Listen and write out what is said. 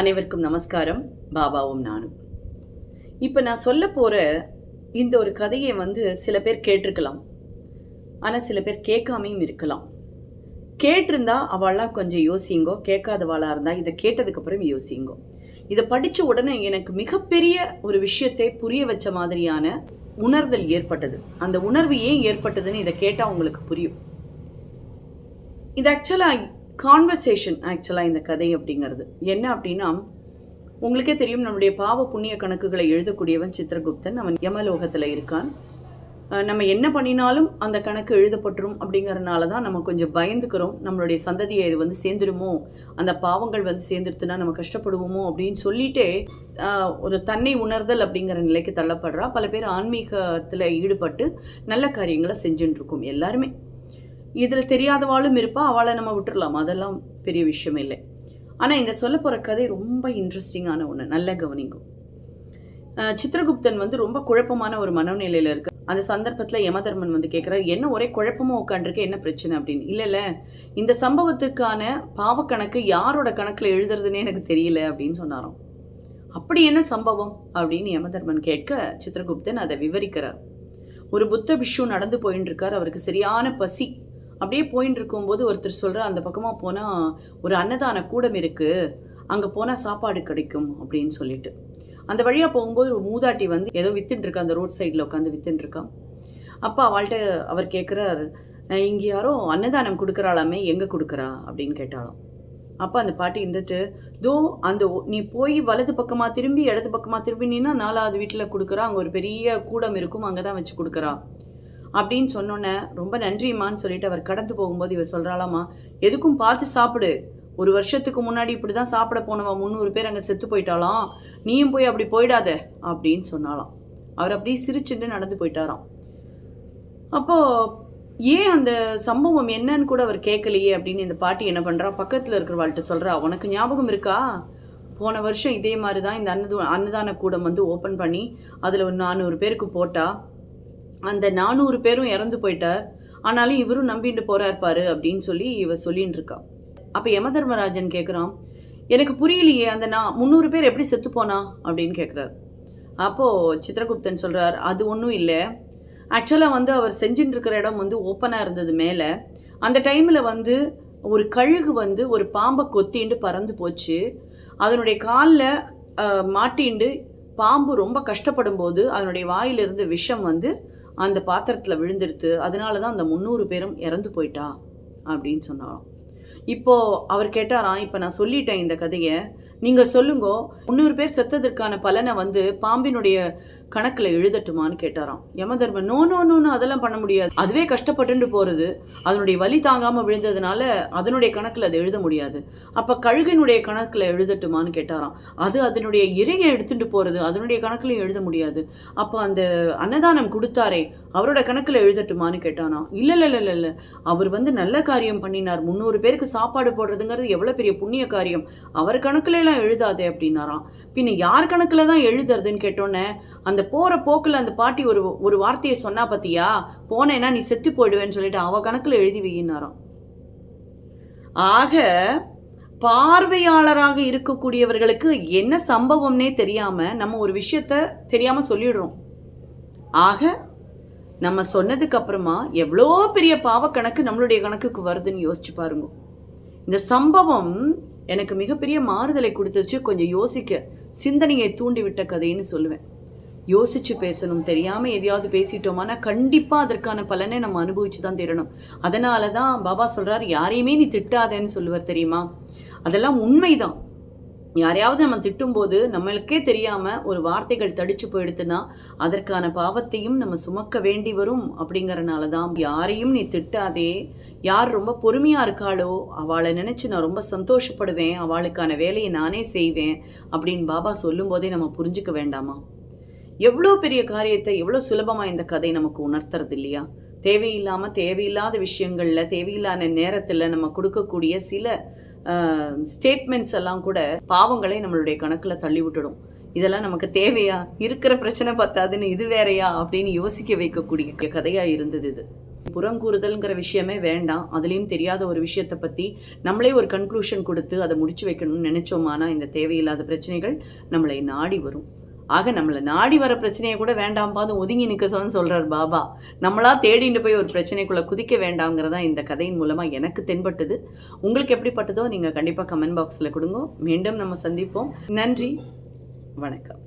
அனைவருக்கும் நமஸ்காரம். பாபாவும் நானும். இப்போ நான் சொல்ல போகிற இந்த ஒரு கதையை வந்து சில பேர் கேட்டிருக்கலாம். ஆனால் சில பேர் கேட்காமையும் இருக்கலாம். கேட்டிருந்தா அவளாம் கொஞ்சம் யோசிங்கோ கேட்காதவாளாக இருந்தால் இதை கேட்டதுக்கப்புறம் யோசிங்கோ. இதை படித்த உடனே எனக்கு மிகப்பெரிய ஒரு விஷயத்தை புரிய வச்ச மாதிரியான உணர்தல் ஏற்பட்டது. அந்த உணர்வு ஏன் ஏற்பட்டதுன்னு இதை கேட்டால் உங்களுக்கு புரியும். இது ஆக்சுவலாக கான்வர்சேஷன் ஆக்சுவலாக இந்த கதை அப்படிங்கிறது. என்ன அப்படின்னா உங்களுக்கே தெரியும் நம்முடைய பாவ புண்ணிய கணக்குகளை எழுதக்கூடியவன் சித்திரகுப்தன். அவன் யமலோகத்தில் இருக்கான். நம்ம என்ன பண்ணினாலும் அந்த கணக்கு எழுதப்பட்டுரும் அப்படிங்கறதுனால தான் நம்ம கொஞ்சம் பயந்துக்கிறோம். நம்மளுடைய சந்ததியை இது வந்து சேர்ந்துடுமோ அந்த பாவங்கள் வந்து சேர்ந்துருத்துனா நம்ம கஷ்டப்படுவோமோ? அப்படின்னு சொல்லிட்டே ஒரு தன்னை உணர்தல் அப்படிங்கிற நிலைக்கு தள்ளப்படுறா. பல பேர் ஆன்மீகத்தில் ஈடுபட்டு நல்ல காரியங்களை செஞ்சுட்டு இருக்கோம் எல்லாருமே. இதில் தெரியாதவாளும் இருப்பா அவளை நம்ம விட்டுறலாம். அதெல்லாம் பெரிய விஷயம் இல்லை. ஆனால் இந்த சொல்ல போகிற கதை ரொம்ப இன்ட்ரெஸ்டிங்கான ஒன்று நல்ல கவனிக்கும் சித்திரகுப்தன் வந்து ரொம்ப குழப்பமான ஒரு மனநிலையில் இருக்கு அந்த சந்தர்ப்பத்தில் யமதர்மன் வந்து கேட்குறாரு என்ன ஒரே குழப்பமாக உட்காண்டிருக்கு என்ன பிரச்சனை? அப்படின்னு. இல்லை இல்லை. இந்த சம்பவத்துக்கான பாவக்கணக்கு யாரோட கணக்கில் எழுதுறதுன்னே எனக்கு தெரியல அப்படின்னு சொன்னாராம். அப்படி என்ன சம்பவம்? அப்படின்னு யமதர்மன் கேட்க சித்திரகுப்தன் அதை விவரிக்கிறார். ஒரு புத்த பிஷு நடந்து போயின்னு இருக்கார் அவருக்கு சரியான பசி. அப்படியே போயின்னு இருக்கும்போது ஒருத்தர் சொல்கிறார் அந்த பக்கமாக போனால் ஒரு அன்னதான கூடம் இருக்குது அங்கே போனால் சாப்பாடு கிடைக்கும் அப்படின்னு சொல்லிட்டு. அந்த வழியாக போகும்போது ஒரு மூதாட்டி வந்து ஏதோ வித்துட்டுருக்கா அந்த ரோட் சைடில் உட்காந்து வித்துட்டு இருக்கா. அப்போ அவள்கிட்ட அவர் கேட்குறார் இங்கே யாரோ அன்னதானம் கொடுக்குறாளாமே எங்கே கொடுக்குறா? அப்படின்னு கேட்டாலும் அப்போ அந்த பாட்டி இருந்துட்டு தோ அந்த நீ போய் வலது பக்கமாக திரும்பி இடது பக்கமாக திரும்பினா நாலாவது வீட்டில் கொடுக்குறா அங்கே ஒரு பெரிய கூடம் இருக்கும் அங்கே தான் வச்சு கொடுக்குறா. அப்படின்னு சொன்னோன்னே ரொம்ப நன்றிம்மான்னு சொல்லிட்டு அவர் கடந்து போகும்போது இவர் சொல்கிறாளாமா எதுக்கும் பார்த்து சாப்பிடு. ஒரு வருஷத்துக்கு முன்னாடி இப்படி தான் சாப்பிட போனவன் முந்நூறு பேர் அங்கே செத்து போயிட்டாலாம் நீயும் போய் அப்படி போயிடாத அப்படின்னு சொன்னாலாம் அவர் அப்படியே சிரிச்சுட்டு நடந்து போயிட்டாராம். அப்போ ஏன் அந்த சம்பவம் என்னன்னு கூட அவர் கேட்கலையே அப்படின்னு இந்த பாட்டி என்ன பண்ணுறா பக்கத்தில் இருக்கிறவாள்கிட்ட சொல்கிறா உனக்கு ஞாபகம் இருக்கா? போன வருஷம் இதே மாதிரி தான் இந்த அன்னது அன்னதான கூடம் வந்து ஓப்பன் பண்ணி அதில் ஒரு நானூறு பேருக்கு போட்டால் அந்த நானூறு பேரும் இறந்து போயிட்டார். ஆனாலும் இவரும் நம்பிட்டு போறார் பாரு அப்படின்னு சொல்லி இவ சொல்லின்னு இருக்கா. அப்போ யமதர்மராஜன் கேட்குறான் எனக்கு புரியலையே அந்த நான் முந்நூறு பேர் எப்படி செத்து போனா? அப்படின்னு கேட்குறாரு அப்போது சித்திரகுப்தன் சொல்கிறார் அது ஒன்றும் இல்லை. ஆக்சுவலாக வந்து அவர் செஞ்சுட்டு இருக்கிற இடம் வந்து ஓப்பனாக இருந்தது மேலே. அந்த டைமில் வந்து ஒரு கழுகு வந்து ஒரு பாம்பை கொத்திண்டு பறந்து போச்சு. அதனுடைய காலில் மாட்டிண்டு பாம்பு ரொம்ப கஷ்டப்படும் போது அதனுடைய வாயிலிருந்து விஷம் வந்து அந்த பாத்திரத்தில் விழுந்துடுத்து அதனால தான் அந்த முந்நூறு பேரும் இறந்து போயிட்டா அப்படின்னு சொன்னாலும் இப்போ அவர் கேட்டாராம் இப்போ நான் சொல்லிட்டேன் இந்த கதையை. நீங்கள் சொல்லுங்க முந்நூறு பேர் செத்ததற்கான பலனை வந்து பாம்பினுடைய கணக்கில் எழுதட்டுமான்னு கேட்டாராம். யமதர்மன் நோ நோ நோன்னு அதெல்லாம் பண்ண முடியாது. அதுவே கஷ்டப்பட்டுட்டு போகிறது அதனுடைய வலி தாங்காமல் விழுந்ததுனால அதனுடைய கணக்கில் அதை எழுத முடியாது. அப்போ கழுகினுடைய கணக்கில் எழுதட்டுமான்னு கேட்டாராம். அது அதனுடைய இறையை எடுத்துட்டு போகிறது அதனுடைய கணக்கிலையும் எழுத முடியாது. அப்போ அந்த அன்னதானம் கொடுத்தாரே அவரோட கணக்கில் எழுதட்டுமான்னு கேட்டானா இல்லை இல்லை இல்லை இல்லை அவர் வந்து நல்ல காரியம் பண்ணினார். முந்நூறு பேருக்கு சாப்பாடு போடுறதுங்கிறது எவ்வளோ பெரிய புண்ணிய காரியம். அவர் கணக்குல எல்லாம் எழுதாதே அப்படின்னாராம். பின்ன யார் கணக்கில் தான் எழுதுறதுன்னு கேட்டோன்னே அந்த போகிற போக்கில் அந்த பாட்டி ஒரு ஒரு வார்த்தையை சொன்னா பார்த்தியா போனேன்னா நீ செத்து போயிடுவேன்னு சொல்லிட்டு அவ கணக்கில் எழுதி வையினாராம். ஆக பார்வையாளராக இருக்கக்கூடியவர்களுக்கு என்ன சம்பவம்னே தெரியாம நம்ம ஒரு விஷயத்த தெரியாம சொல்லிடுறோம். ஆக நம்ம சொன்னதுக்கு அப்புறமா எவ்வளோ பெரிய பாவக்கணக்கு நம்மளுடைய கணக்குக்கு வருதுன்னு யோசிச்சு பாருங்க. இந்த சம்பவம் எனக்கு மிகப்பெரிய மாறுதலை கொடுத்துச்சு. கொஞ்சம் யோசிக்க. சிந்தனையை தூண்டிவிட்ட கதைன்னு சொல்லுவேன். யோசிச்சு பேசணும். தெரியாமல் எதையாவது பேசிட்டோமானா கண்டிப்பாக அதற்கான பலனை நம்ம அனுபவிச்சு தான் தீரணும். அதனால தான் பாபா சொல்கிறார் யாரையுமே நீ திட்டாதேன்னு சொல்லுவார் தெரியுமா? அதெல்லாம் உண்மைதான். யாரையாவது நம்ம திட்டும்போது நம்மளுக்கே தெரியாமல் ஒரு வார்த்தைகள் தடிச்சு போயிடுத்துன்னா அதற்கான பாவத்தையும் நம்ம சுமக்க வேண்டி வரும் அப்படிங்கறனால தான் யாரையும் நீ திட்டாதே. யார் ரொம்ப பொறுமையாக இருக்காளோ அவளை நினச்சி நான் ரொம்ப சந்தோஷப்படுவேன் அவளுக்கான வேலையை நானே செய்வேன் அப்படின்னு பாபா சொல்லும் போதே நம்ம புரிஞ்சுக்க வேண்டாமா? எவ்வளோ பெரிய காரியத்தை எவ்வளோ சுலபமாக இந்த கதை நமக்கு உணர்த்துறது இல்லையா தேவையில்லாமல் தேவையில்லாத விஷயங்களில் தேவையில்லாத நேரத்தில் நம்ம கொடுக்கக்கூடிய சில ஸ்டேட்மெண்ட்ஸ் எல்லாம் கூட பாவங்களை நம்மளுடைய கணக்கில் தள்ளி விட்டுடும் இதெல்லாம் நமக்கு தேவையா? இருக்கிற பிரச்சனை பத்தாதுன்னு இது வேறையா? அப்படின்னு யோசிக்க வைக்கக்கூடிய கதையாக இருந்தது இது. புறங்கூறுதல்ங்கிற விஷயமே வேண்டாம். அதுலேயும் தெரியாத ஒரு விஷயத்தை பற்றி நம்மளே ஒரு கன்க்ளூஷன் கொடுத்து அதை முடிச்சு வைக்கணும்னு நினச்சோமானா இந்த தேவையில்லாத பிரச்சனைகள் நம்மளை நாடி வரும். ஆக நம்மளை நாடி வர பிரச்சனையை கூட வேண்டாம்பாது ஒதுங்கி நிற்கசன்னு சொல்கிறார் பாபா. நம்மளா தேடிட்டு போய் ஒரு பிரச்சனைக்குள்ளே குதிக்க வேண்டாங்கிறதா இந்த கதையின் மூலமாக எனக்கு தென்பட்டது. உங்களுக்கு எப்படிப்பட்டதோ நீங்கள் கண்டிப்பாக கமெண்ட் பாக்ஸில் கொடுங்க. மீண்டும் நம்ம சந்திப்போம். நன்றி. வணக்கம்.